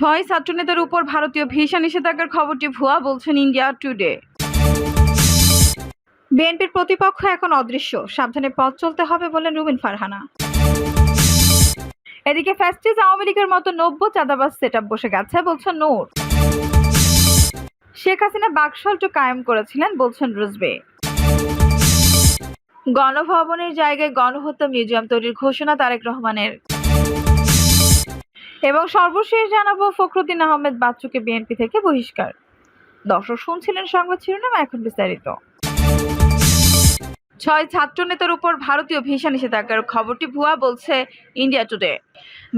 ছয় ছাত্রনেতার উপর ভারতীয় ভিসা নিষেধাজ্ঞার খবরটি ভুয়া বলছেন ইন্ডিয়া টুডে। বিএনপির প্রতিপক্ষ এখন অদৃশ্য। সাবধানে পথ চলতে হবে বলেন রুবিন ফারহানা। এদিকে ফ্যাস্টিজ আওয়ামী লীগের মতো নব্য চাঁদাবাজ সেট বসে গেছে, বলছেন নূর। শেখ হাসিনা বাকশালটু কায়েম করেছিলেন, বলছেন রুজবে। গণভবনের জায়গায় গণহত্যা মিউজিয়াম তৈরির ঘোষণা তারেক রহমানের। এবং সর্বশেষ জানাব ফখরুদ্দিন আহমেদ বাচ্চুকে বিএনপি থেকে বহিষ্কার। দর্শক শুনছিলেন সংবাদ শিরোনাম, এখন বিস্তারিত। ছয় ছাত্রনেতার উপর ভারতীয় ভিসা নিষেধাজ্ঞার খবরটি ভুয়া বলছে ইন্ডিয়া টুডে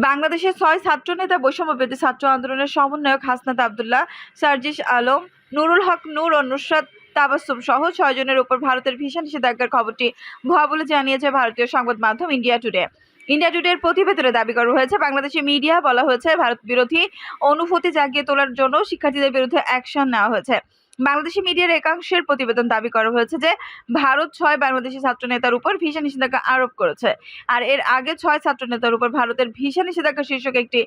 বাংলাদেশের ছয় ছাত্র ছাত্রনেতা বৈষম্যবিরোধী ছাত্র আন্দোলনের সমন্বয়ক হাসনাত আবদুল্লাহ, সার্জিস আলম, নুরুল হক, নূর ও নুসরাত তাবাসসুম সহ ছয়জনের উপর ভারতের ভিসা নিষেধাজ্ঞার খবরটি ভুয়া বলে জানিয়েছে ভারতীয় সংবাদ মাধ্যম ইন্ডিয়া টুডে ইন্ডিয়া টুডের প্রতিবেদনে দাবি করা হয়েছে, বাংলাদেশি মিডিয়া বলা হয়েছে, ভারত বিরোধী অনুভূতি জাগিয়ে তোলার জন্য শিক্ষার্থীদের বিরুদ্ধে অ্যাকশন নেওয়া হয়েছে। বাংলাদেশি মিডিয়ার একাংশের প্রতিবেদন দাবি করা হয়েছে যে, ভারত ছয় বাংলাদেশি ছাত্রনেতার উপর ভিসা নিষেধাজ্ঞা আরোপ করেছে। আর এর আগে ছয় ছাত্রনেতার উপর ভারতের ভিসা নিষেধাজ্ঞা শীর্ষক একটি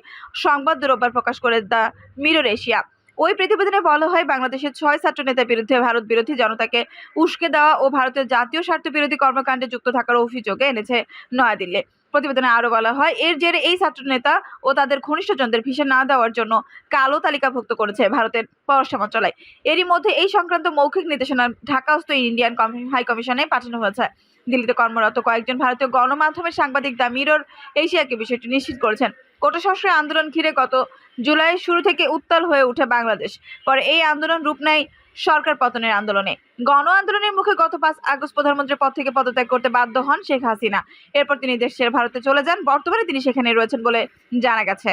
সংবাদ রোববার প্রকাশ করে দ্য মিরর এশিয়া। ওই প্রতিবেদনে বলা হয়, বাংলাদেশের ছয় ছাত্রনেতার বিরুদ্ধে ভারত বিরোধী জনতাকে উস্কে দেওয়া ও ভারতের জাতীয় স্বার্থ বিরোধী কর্মকাণ্ডে যুক্ত থাকার অভিযোগে এনেছে নয়াদিল্লি। প্রতিবেদনে আরও বলা হয়, এর জেরে এই ছাত্রনেতা ও তাদের ঘনিষ্ঠজনদের ভিসা না দেওয়ার জন্য কালো তালিকাভুক্ত করেছে ভারতের পররাষ্ট্র মন্ত্রণালয়। এরই মধ্যে এই সংক্রান্ত মৌখিক নির্দেশনা ঢাকাস্থ ইন্ডিয়ান হাই কমিশনে পাঠানো হয়েছে। দিল্লিতে কর্মরত কয়েকজন ভারতীয় গণমাধ্যমের সাংবাদিক দ্য মিরর এশিয়াকে বিষয়টি নিশ্চিত করেছেন। কোটা সংস্কার আন্দোলন ঘিরে গত জুলাইয়ের শুরু থেকে উত্তাল হয়ে ওঠে বাংলাদেশ। পরে এই আন্দোলন রূপ নেয় সরকার পতনের আন্দোলনে। গণ আন্দোলনের মুখে গত পাঁচ আগস্ট প্রধানমন্ত্রীর পদ থেকে পদত্যাগ করতে বাধ্য হন শেখ হাসিনা। এরপর তিনি দেশের ভারতে চলে যান। বর্তমানে তিনি সেখানে রয়েছেন বলে জানা গেছে।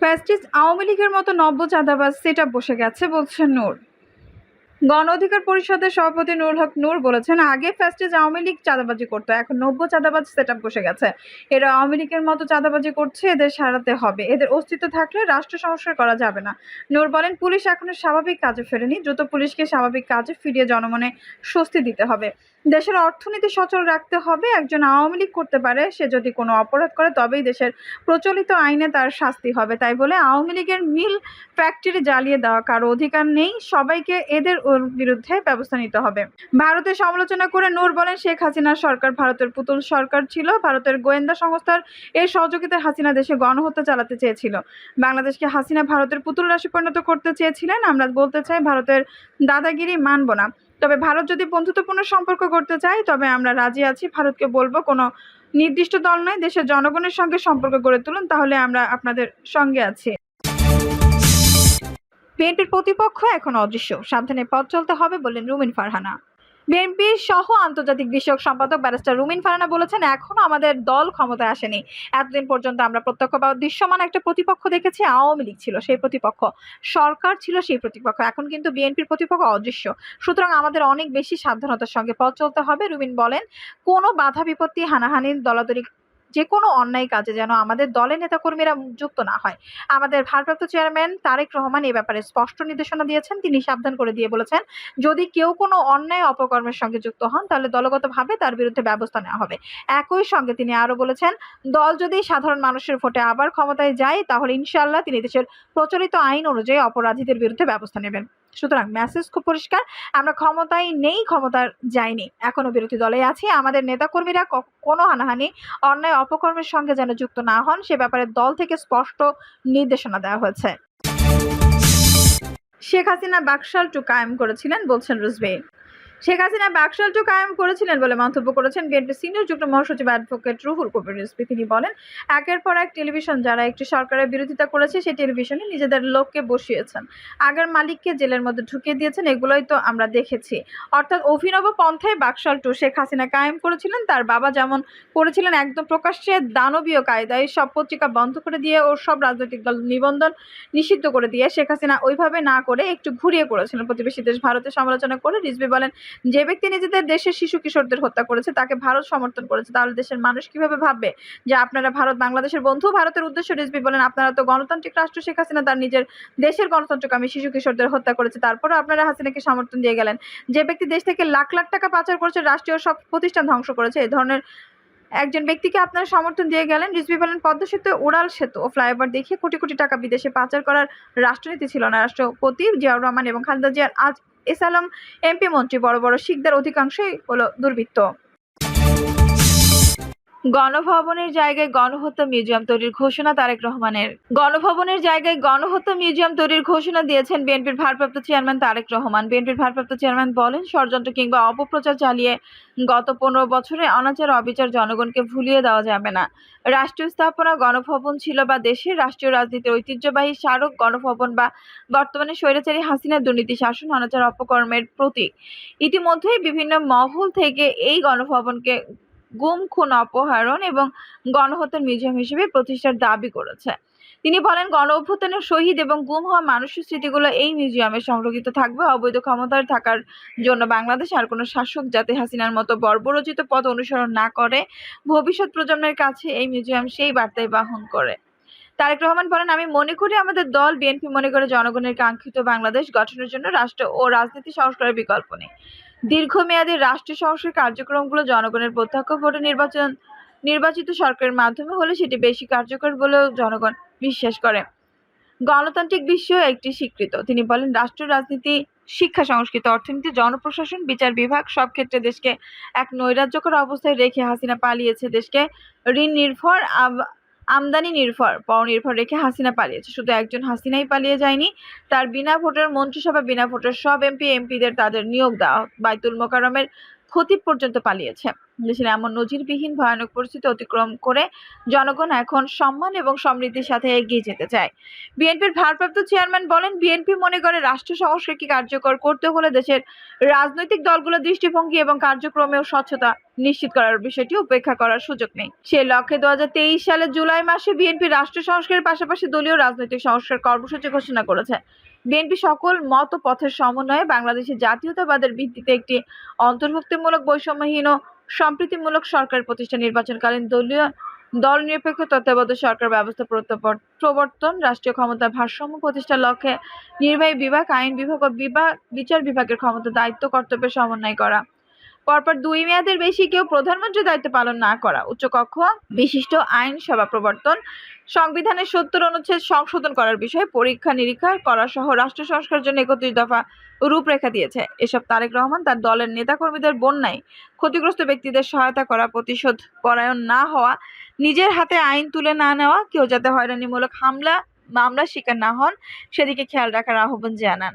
ফ্যাস্টিস আওয়ামী লীগের মতো নব্য চাঁদাবাজ সেট বসে গেছে, বলছেন নূর। গণ অধিকার পরিষদের সভাপতি নুর হক নূর বলেছেন, আগে ফ্যাস্টিজ আওয়ামী লীগ চাঁদাবাজি করতো, এখন নব্য চাঁদাবাজ সেট বসে গেছে। এরা আওয়ামী লীগের মতো চাঁদাবাজি করছে, এদের সারাতে হবে। এদের অস্তিত্ব থাকলে রাষ্ট্র সংস্কার করা যাবে না। নূর বলেন, পুলিশ এখনও স্বাভাবিক কাজে ফেরেনি, দ্রুত পুলিশকে স্বাভাবিক কাজে ফিরিয়ে জনমনে স্বস্তি দিতে হবে। দেশের অর্থনীতি সচল রাখতে হবে, একজন আওয়ামী লীগ করতে পারে, সে যদি কোনো অপরাধ করে তবেই দেশের প্রচলিত আইনে তার শাস্তি হবে। তাই বলে আওয়ামী লীগের মিল ফ্যাক্টরি জ্বালিয়ে দেওয়া কারও অধিকার নেই, সবাইকে এদের বিরুদ্ধে ব্যবস্থা নিতে হবে। ভারতের সমালোচনা করে নূর বলেন, শেখ হাসিনার সরকার ভারতের পুতুল সরকার ছিল, ভারতের গোয়েন্দা সংস্থার এর সহযোগিতায় হাসিনা দেশে গণহত্যা চালাতে চেয়েছিল। বাংলাদেশকে হাসিনা ভারতের পুতুল রাশি পরিণত করতে চেয়েছিলেন, আমরা বলতে চাই ভারতের দাদাগিরি মানব না। তবে ভারত যদি বন্ধুত্বপূর্ণ সম্পর্ক করতে চায়, তবে আমরা রাজি আছি। ভারতকে বলব, কোনো নির্দিষ্ট দল নয়, দেশের জনগণের সঙ্গে সম্পর্ক গড়ে তুলুন, তাহলে আমরা আপনাদের সঙ্গে আছি। বিএনপির প্রতিপক্ষ এখন অদৃশ্য। সাবধানে পথ চলতে হবে বললেন রুমিন ফারহানা। বিএনপির সহ আন্তর্জাতিক বিষয়ক সম্পাদক ব্যারিস্টার রুমিন ফারানা বলেছেন, এখনও আমাদের দল ক্ষমতায় আসেনি। এতদিন পর্যন্ত আমরা প্রত্যক্ষ বা দৃশ্যমান একটা প্রতিপক্ষ দেখেছি, আওয়ামী লীগ ছিল সেই প্রতিপক্ষ। সরকার ছিল সেই প্রতিপক্ষ, এখন কিন্তু বিএনপির প্রতিপক্ষ অদৃশ্য। সুতরাং আমাদের অনেক বেশি সাবধানতার সঙ্গে পথ চলতে হবে। রুমিন বলেন, কোনো বাধা বিপত্তি হানাহানির দলাদলি যে কোনো অন্যায় কাজে যেন আমাদের দলের নেতাকর্মীরা যুক্ত না হয়। আমাদের ভারপ্রাপ্ত চেয়ারম্যান তারেক রহমান এ ব্যাপারে স্পষ্ট নির্দেশনা দিয়েছেন। তিনি সাবধান করে দিয়ে বলেছেন, যদি কেউ কোনো অন্যায় অপকর্মের সঙ্গে যুক্ত হন, তাহলে দলগতভাবে তার বিরুদ্ধে ব্যবস্থা নেওয়া হবে। একই সঙ্গে তিনি আরও বলেছেন, দল যদি সাধারণ মানুষের ভোটে আবার ক্ষমতায় যায়, তাহলে ইনশাল্লাহ তিনি দেশের প্রচলিত আইন অনুযায়ী অপরাধীদের বিরুদ্ধে ব্যবস্থা নেবেন। সুতরাং মেসেজ খুব পরিষ্কার। আমরা ক্ষমতায় নেই, ক্ষমতার যাইনি এখনও বিরোধী দলে আছি। আমাদের নেতাকর্মীরা কোনো হানাহানি, অন্যায়, অপকর্মের সঙ্গে যেন যুক্ত না হন, সে ব্যাপারে দল থেকে স্পষ্ট নির্দেশনা দেওয়া হয়েছে। শেখ হাসিনা বাকশালটু কায়েম করেছিলেন, বলছেন রুজবে শেখ হাসিনা বাকশালটু কায়েম করেছিলেন বলে মন্তব্য করেছেন বিএনপি সিনিয়র যুগ্ম মহাসচিব অ্যাডভোকেট রুহুল কবির রিজভী তিনি বলেন, একের পর এক টেলিভিশন যারা একটি সরকারের বিরোধিতা করেছে, সেই টেলিভিশনে নিজেদের লোককে বসিয়েছেন। আগের মালিককে জেলের মধ্যে ঢুকিয়ে দিয়েছেন, এগুলোই তো আমরা দেখেছি। অর্থাৎ অভিনব পন্থায় বাকশালটু শেখ হাসিনা কায়েম করেছিলেন। তার বাবা যেমন করেছিলেন একদম প্রকাশ্যে দানবীয় কায়দায় সব পত্রিকা বন্ধ করে দিয়ে ও সব রাজনৈতিক দল নিবন্ধন নিষিদ্ধ করে দিয়ে শেখ হাসিনা ওইভাবে না করে একটু ঘুরিয়ে করেছিলেন। প্রতিবেশী দেশ ভারতের সমালোচনা করে রিজভি বলেন যে ব্যক্তি নিজেদের দেশের শিশু কিশোরদের হত্যা করেছে, তাকে ভারত সমর্থন করেছে, তাহলে দেশের মানুষ কীভাবে ভাববে যে আপনারা ভারত, বাংলাদেশের বন্ধু? ভারতের উদ্দেশ্য রিজবি বলেন, আপনারা তো গণতান্ত্রিক রাষ্ট্র শেখ হাসিনা, তার নিজের দেশের গণতন্ত্রকামী শিশু কিশোরদের হত্যা করেছে তারপরে আপনারা হাসিনাকে সমর্থন দিয়ে গেলেন। যে ব্যক্তি দেশ থেকে লাখ লাখ টাকা পাচার করেছে, রাষ্ট্রীয় সব প্রতিষ্ঠান ধ্বংস করেছে এই ধরনের একজন ব্যক্তিকে আপনারা সমর্থন দিয়ে গেলেন। রিজভি বলেন, পদ্মা সেতু, উড়াল সেতু ও ফ্লাইওভার দেখিয়ে কোটি কোটি টাকা বিদেশে পাচার করার রাষ্ট্রনীতি ছিল না। রাষ্ট্রপতি জিয়াউর রহমান এবং খালেদা জিয়ার আজ এস আলম এমপি মন্ত্রী বড় বড় শিখদের অধিকাংশই হলো দুর্বৃত্ত। গণভবনের জায়গায় গণহত্যা মিউজিয়াম তৈরির ঘোষণা তারেক রহমানের। গণভবনের জায়গায় গণহত্যা মিউজিয়াম তৈরির ঘোষণা দিয়েছেন বিএনপির ভারপ্রাপ্ত চেয়ারম্যান তারেক রহমান। বিএনপির ভারপ্রাপ্ত চেয়ারম্যান বলেন, ষড়যন্ত্র কিংবা অপপ্রচার চালিয়ে গত পনেরো বছরে অনাচার অবিচার জনগণকে ভুলিয়ে দেওয়া যাবে না। রাষ্ট্রীয় স্থাপনা, গণভবন ছিল বা দেশের রাষ্ট্রীয় রাজনীতির ঐতিহ্যবাহী স্মারক গণভবন বা বর্তমানে স্বৈরাচারী হাসিনা দুর্নীতি শাসন, অনাচার অপকর্মের প্রতীক। ইতিমধ্যেই বিভিন্ন মহল থেকে এই গণভবনকে গুম, খুন, অপহরণ এবং গণহত্যার মিউজিয়াম হিসেবে প্রতিষ্ঠার দাবি করেছে। তিনি বলেন গণ অভ্যুত্থানের শহীদ এবং গুম হওয়া মানুষের স্মৃতিগুলো এই মিউজিয়ামে সংরক্ষিত থাকবে। অবৈধ ক্ষমতায় থাকার জন্য বাংলাদেশ আর কোনো শাসক যাতে হাসিনার মতো বর্বরচিত পথ অনুসরণ না করে, ভবিষ্যৎ প্রজন্মের কাছে এই মিউজিয়াম সেই বার্তায় বাহন করে। তারেক রহমান বলেন, আমি মনে করি আমাদের দল, বিএনপি মনে করে জনগণের কাঙ্ক্ষিত বাংলাদেশ গঠনের জন্য রাষ্ট্র ও রাজনীতি সংস্কারের বিকল্প নেই। দীর্ঘমেয়াদী রাষ্ট্র সংস্কার কার্যক্রমগুলো জনগণের প্রত্যক্ষ ভোটে নির্বাচন, নির্বাচিত সরকারের মাধ্যমে হলে সেটি বেশি কার্যকর বলেও জনগণ বিশ্বাস করে। গণতান্ত্রিক বিশ্ব একটি স্বীকৃত। তিনি বলেন, রাষ্ট্র, রাজনীতি, শিক্ষা, সংস্কৃত, অর্থনীতি, জনপ্রশাসন, বিচার বিভাগ সব ক্ষেত্রে দেশকে এক নৈরাজ্যকর অবস্থায় রেখে হাসিনা পালিয়েছে। দেশকে ঋণ নির্ভর আমদানি নির্ভর পরনির্ভর রেখে হাসিনা পালিয়েছে। শুধু একজন হাসিনাই পালিয়ে যায়নি, তার বিনা ভোটের মন্ত্রিসভা, বিনা ভোটের সব এমপি, এমপিদের তাদের নিয়োগ দেওয়া বাইতুল মোকারমের ক্ষতি পর্যন্ত পালিয়েছে। দেশের এমন নজিরবিহীন, ভয়ানক পরিস্থিতি অতিক্রম করে জনগণ এখন সম্মান এবং সমৃদ্ধির সাথে এগিয়ে যেতে চায়। বিএনপির ভারপ্রাপ্ত চেয়ারম্যান বলেন, বিএনপি মনে করে রাষ্ট্র সংস্কৃতি কার্যকর করতে হলে দেশের রাজনৈতিক দলগুলোর দৃষ্টিভঙ্গি এবং কার্যক্রমেও স্বচ্ছতা নিশ্চিত করার বিষয়টি উপেক্ষা করার সুযোগ নেই। সে লক্ষ্যে দু সালের জুলাই মাসে বিএনপি রাষ্ট্র সংস্কারের পাশাপাশি দলীয় রাজনৈতিক সংস্কার কর্মসূচি ঘোষণা করেছে। বিএনপি সকল মত পথের সমন্বয়ে বাংলাদেশের জাতীয়তাবাদের ভিত্তিতে একটি অন্তর্ভুক্তিমূলক বৈষম্যহীন সম্প্রীতিমূলক সরকার প্রতিষ্ঠা নির্বাচনকালীন দলীয় দল নিরপেক্ষ তত্ত্বাবধায়ক সরকার ব্যবস্থা প্রবর্তন, রাষ্ট্রীয় ক্ষমতার ভারসাম্য প্রতিষ্ঠার লক্ষ্যে নির্বাহী বিভাগ, আইন বিভাগ ও বিভাগ বিচার বিভাগের ক্ষমতা, দায়িত্ব, কর্তব্যের সমন্বয় করা। পরপর দুই মেয়াদের বেশি কেউ প্রধানমন্ত্রীর দায়িত্ব পালন না করা। উচ্চকক্ষ, বিশিষ্ট আইন সভা প্রবর্তন সংবিধানের সত্তর অনুচ্ছেদ সংশোধন করার বিষয়ে পরীক্ষা নিরীক্ষা করা সহ রাষ্ট্র সংস্কার জন্য একত্রিশ দফা রূপরেখা দিয়েছে। এসব তারেক রহমান তার দলের নেতাকর্মীদের বন্যায় ক্ষতিগ্রস্ত ব্যক্তিদের সহায়তা করা, প্রতিশোধ পরায়ণ না হওয়া, নিজের হাতে আইন তুলে না নেওয়া, কেউ যাতে হয়রানিমূলক হামলা, মামলা শিকার না হন, সেদিকে খেয়াল রাখার আহ্বান জানান।